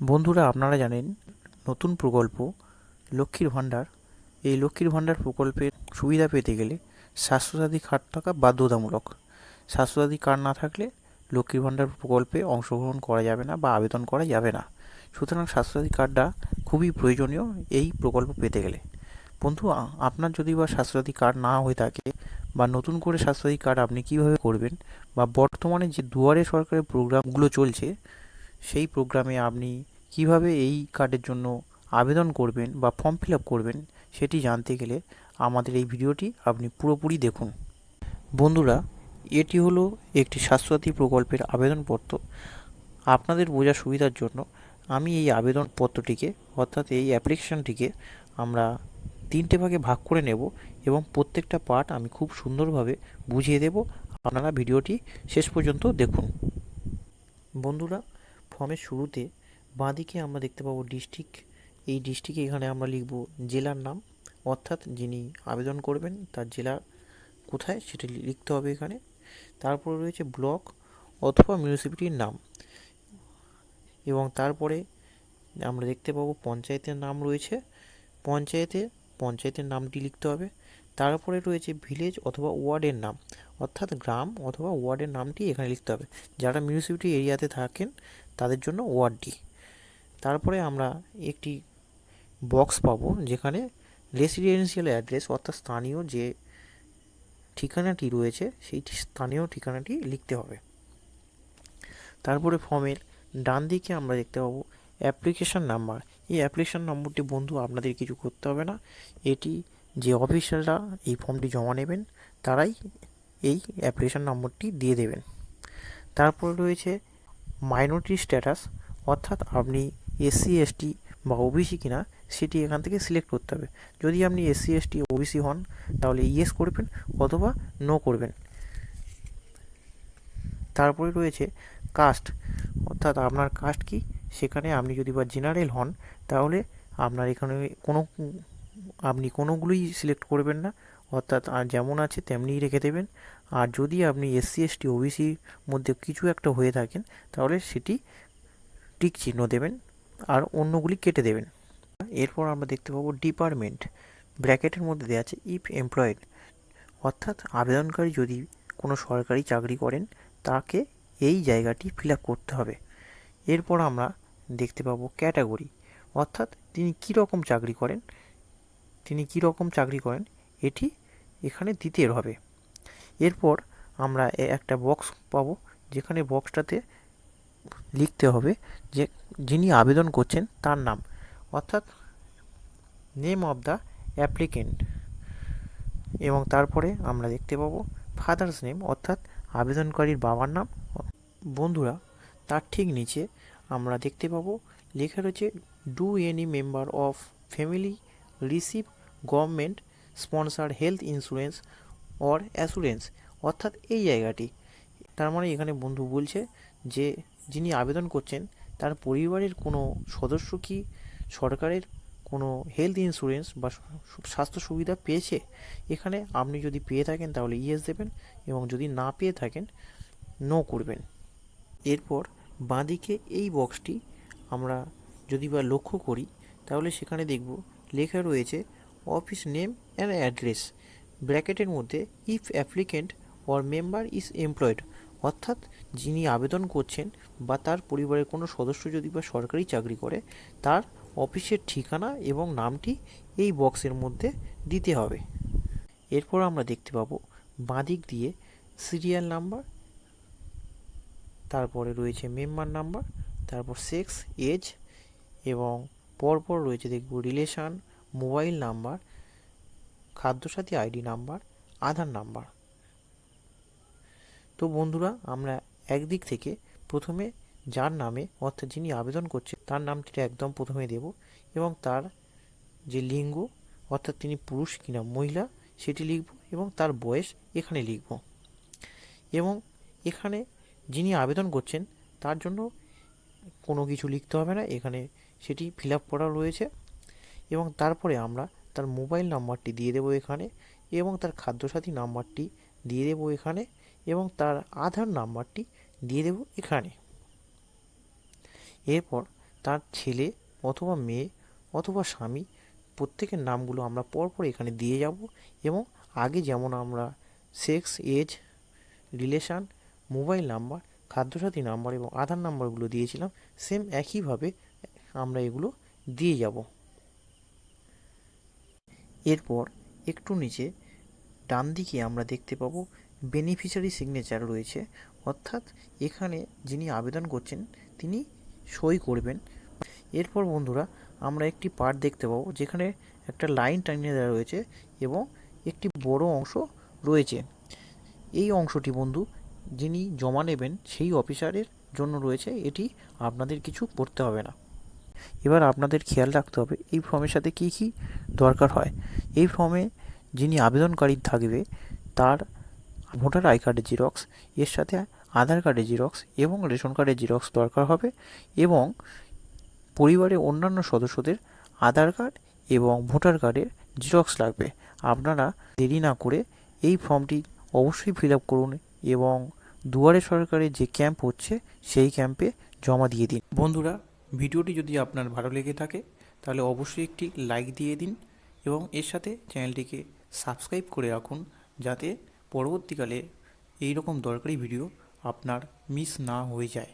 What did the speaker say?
বন্ধুরা, আপনারা জানেন নতুন প্রকল্প লক্ষ্মীর ভাণ্ডার। এই লক্ষ্মীর ভাণ্ডার প্রকল্পের সুবিধা পেতে গেলে স্বাস্থ্যসাথী কার্ড থাকা বাধ্যতামূলক। স্বাস্থ্যসাথী কার্ড না থাকলে লক্ষ্মীর ভাণ্ডার প্রকল্পে অংশগ্রহণ করা যাবে না বা আবেদন করা যাবে না। সুতরাং স্বাস্থ্যসাথী কার্ডটা খুবই প্রয়োজনীয় এই প্রকল্প পেতে গেলে। বন্ধু আপনার যদি বা স্বাস্থ্যসাথী কার্ড না হয়ে থাকে বা নতুন করে স্বাস্থ্যসাথী কার্ড আপনি কীভাবে করবেন বা বর্তমানে যে দুয়ারে সরকারের প্রোগ্রামগুলো চলছে সেই প্রোগ্রামে আপনি কীভাবে এই কার্ডের জন্য আবেদন করবেন বা ফর্ম ফিল আপ করবেন সেটি জানতে গেলে আমাদের এই ভিডিওটি আপনি পুরোপুরি দেখুন। বন্ধুরা, এটি হলো একটি স্বাস্থ্যসাথী প্রকল্পের আবেদনপত্র। আপনাদের বোঝার সুবিধার জন্য আমি এই আবেদনপত্রটিকে, অর্থাৎ এই অ্যাপ্লিকেশনটিকে আমরা তিনটে ভাগে ভাগ করে নেব এবং প্রত্যেকটা পার্ট আমি খুব সুন্দরভাবে বুঝিয়ে দেব। আপনারা ভিডিওটি শেষ পর্যন্ত দেখুন। বন্ধুরা ফর্মের শুরুতে বাঁদিকে আমরা দেখতে পাবো ডিস্ট্রিক্ট এই ডিস্ট্রিক্টে এখানে আমরা লিখব জেলার নাম, অর্থাৎ যিনি আবেদন করবেন তার জেলা কোথায় সেটা লিখতে হবে এখানে। তারপরে রয়েছে ব্লক অথবা মিউনিসিপ্যালিটির নাম। এবং তারপরে আমরা দেখতে পাবো পঞ্চায়েতের নাম রয়েছে। পঞ্চায়েতে পঞ্চায়েতের নামটি লিখতে হবে। তারপরে রয়েছে ভিলেজ অথবা ওয়ার্ডের নাম, অর্থাৎ গ্রাম অথবা ওয়ার্ডের নামটি এখানে লিখতে হবে। যারা মিউনিসিপ্যালিটি এরিয়াতে থাকেন তাদের জন্য ওয়ার্ডটি তারপরে আমরা একটি বক্স পাবো যেখানে রেসিডেন্সিয়াল অ্যাড্রেস অর্থাৎ স্থানীয় যে ঠিকানাটি রয়েছে, সেই স্থানীয় ঠিকানাটি লিখতে হবে। তারপরে ফর্মের ডান দিকে আমরা দেখতে পাবো অ্যাপ্লিকেশন নাম্বার। এই অ্যাপ্লিকেশান নম্বরটি বন্ধু আপনাদের কিছু করতে হবে না। এটি যে অফিসিয়ালরা এই ফর্মটি জমা নেবেন, তারাই এই অ্যাপ্লিকেশান নম্বরটি দিয়ে দেবেন। তারপরে রয়েছে মাইনরিটি স্ট্যাটাস অর্থাৎ আপনি এসসি এসটি বা ওবিসি কিনা, সেটি এখান থেকে সিলেক্ট করতে হবে। যদি আপনি এসসি এসটি ওবিসি হন, তাহলে ইয়েস করবেন অথবা নো করবেন। তারপরে রয়েছে কাস্ট অর্থাৎ আপনার কাস্ট কি? সেখানে আপনি যদি বা জেনারেল হন, তাহলে আপনার এখানে কোনো, আপনি কোনোগুলোই সিলেক্ট করবেন না। অর্থাৎ যেমন আছে, তেমনিই রেখে দেবেন। আর যদি আপনি এসসি এসটি ওবিসির মধ্যে কিছু একটা হয়ে থাকেন, তাহলে সেটি টিক চিহ্ন দেবেন আর অন্যগুলি কেটে দেবেন। এরপর আমরা দেখতে পাবো ডিপার্টমেন্ট ব্র্যাকেটের মধ্যে দেওয়া আছে ইফ এমপ্লয়েড অর্থাৎ আবেদনকারী যদি কোনো সরকারি চাকরি করেন, তাকে এই জায়গাটি ফিল করতে হবে। এরপর আমরা দেখতে পাবো ক্যাটাগরি। অর্থাৎ তিনি কী রকম চাকরি করেন, তিনি কী রকম চাকরি করেন, এটি এখানে দিতে হবে। এরপর আমরা একটা বক্স পাবো, যেখানে বক্সটাতে লিখতে হবে যে যিনি আবেদন করছেন তার নাম, অর্থাৎ নেম অফ দ্য অ্যাপ্লিকেন্ট এবং তারপরে আমরা দেখতে পাবো ফাদার্স নেম অর্থাৎ আবেদনকারীর বাবার নাম। বন্ধুরা, তার ঠিক নিচে আমরা দেখতে পাবো, লেখা রয়েছে do any member of family receive government sponsor health insurance or assurance অর্থাৎ এই জায়গাটি। তার মানে এখানে বন্ধু বলছে যে, যিনি আবেদন করছেন, তার পরিবারের কোনো সদস্য কি সরকারের কোনো হেলথ ইন্স্যুরেন্স বা স্বাস্থ্য সুবিধা পেয়েছে? এখানে আপনি যদি পেয়ে থাকেন, তাহলে ইয়েস দেবেন এবং যদি না পেয়ে থাকেন নো করবেন। এরপর বাঁদিকে এই বক্সটি আমরা যদি বা লক্ষ্য করি, তাহলে সেখানে দেখব লেখা রয়েছে অফিস নেম অ্যান্ড অ্যাড্রেস ব্র্যাকেটের মধ্যে if applicant or member is employed অর্থাৎ যিনি আবেদন করছেন বা তার পরিবারের কোনো সদস্য যদি বা সরকারি চাকরি করে, তার অফিসের ঠিকানা এবং নামটি এই বক্সের মধ্যে দিতে হবে। এরপর আমরা দেখতে পাবো বাঁদিক দিয়ে সিরিয়াল নাম্বার তারপরে রয়েছে মেম্বার নাম্বার তারপর সেক্স এজ এবং পরপর রয়েছে দেখব relation mobile number Khadyasathi ID number, Aadhaar number. তো বন্ধুরা, আমরা একদিক থেকে প্রথমে যার নামে অর্থাৎ যিনি আবেদন করছে তার নামটি একদম প্রথমে দেব এবং তার যে লিঙ্গ, অর্থাৎ তিনি পুরুষ কিনা মহিলা, সেটি লিখব এবং তার বয়স এখানে লিখব। এবং এখানে যিনি আবেদন করছেন, তার জন্য কোনো কিছু লিখতে হবে না, এখানে সেটি ফিল আপ করা রয়েছে। এবং তারপরে আমরা তার মোবাইল নাম্বারটি দিয়ে দেবো এখানে এবং তার খাদ্যসাথী নাম্বারটি দিয়ে দেবো এখানে এবং তার আধার নাম্বারটি দিয়ে দেবো এখানে। এরপর তার ছেলে অথবা মেয়ে অথবা স্বামী প্রত্যেকের নামগুলো আমরা পরপর এখানে দিয়ে যাব এবং আগে যেমন আমরা sex, age, relation, mobile number, Khadyasathi number এবং আধার নাম্বারগুলো দিয়েছিলাম, সেম একইভাবে আমরা এগুলো দিয়ে যাব। এরপর একটু নিচে ডান দিকে আমরা দেখতে পাবো বেনিফিশিয়ারি সিগনেচার রয়েছে। অর্থাৎ এখানে যিনি আবেদন করছেন, তিনি সই করবেন। এরপর বন্ধুরা, আমরা একটি পার্ট দেখতে পাবো, যেখানে একটা লাইন টানিয়ে দেওয়া রয়েছে এবং একটি বড় অংশ রয়েছে। এই অংশটি বন্ধু, যিনি জমা নেবেন, সেই অফিসারের জন্য রয়েছে। এটি আপনাদের কিছু করতে হবে না। এবার আপনাদের খেয়াল রাখতে হবে, এই ফর্মের সাথে কী কী দরকার হয়। এই ফর্মে যিনি আবেদনকারী থাকবে, তার ভোটার আই কার্ডের জিরক্স এর সাথে আধার কার্ডের জিরক্স এবং রেশন কার্ডের জিরক্স দরকার হবে এবং পরিবারের অন্যান্য সদস্যদের আধার কার্ড এবং ভোটার কার্ডের জিরক্স লাগবে। আপনারা দেরি না করে এই ফর্মটি অবশ্যই ফিল আপ করুন এবং দুয়ারে সরকারের যে ক্যাম্প হচ্ছে, সেই ক্যাম্পে জমা দিয়ে দিন। বন্ধুরা ভিডিওটি যদি আপনার ভালো লেগে থাকে, তাহলে অবশ্যই একটি লাইক দিয়ে দিন এবং এর সাথে চ্যানেলটিকে সাবস্ক্রাইব করে রাখুন যাতে পরবর্তীকালে এই রকম দরকারি ভিডিও আপনার মিস না হয়ে যায়।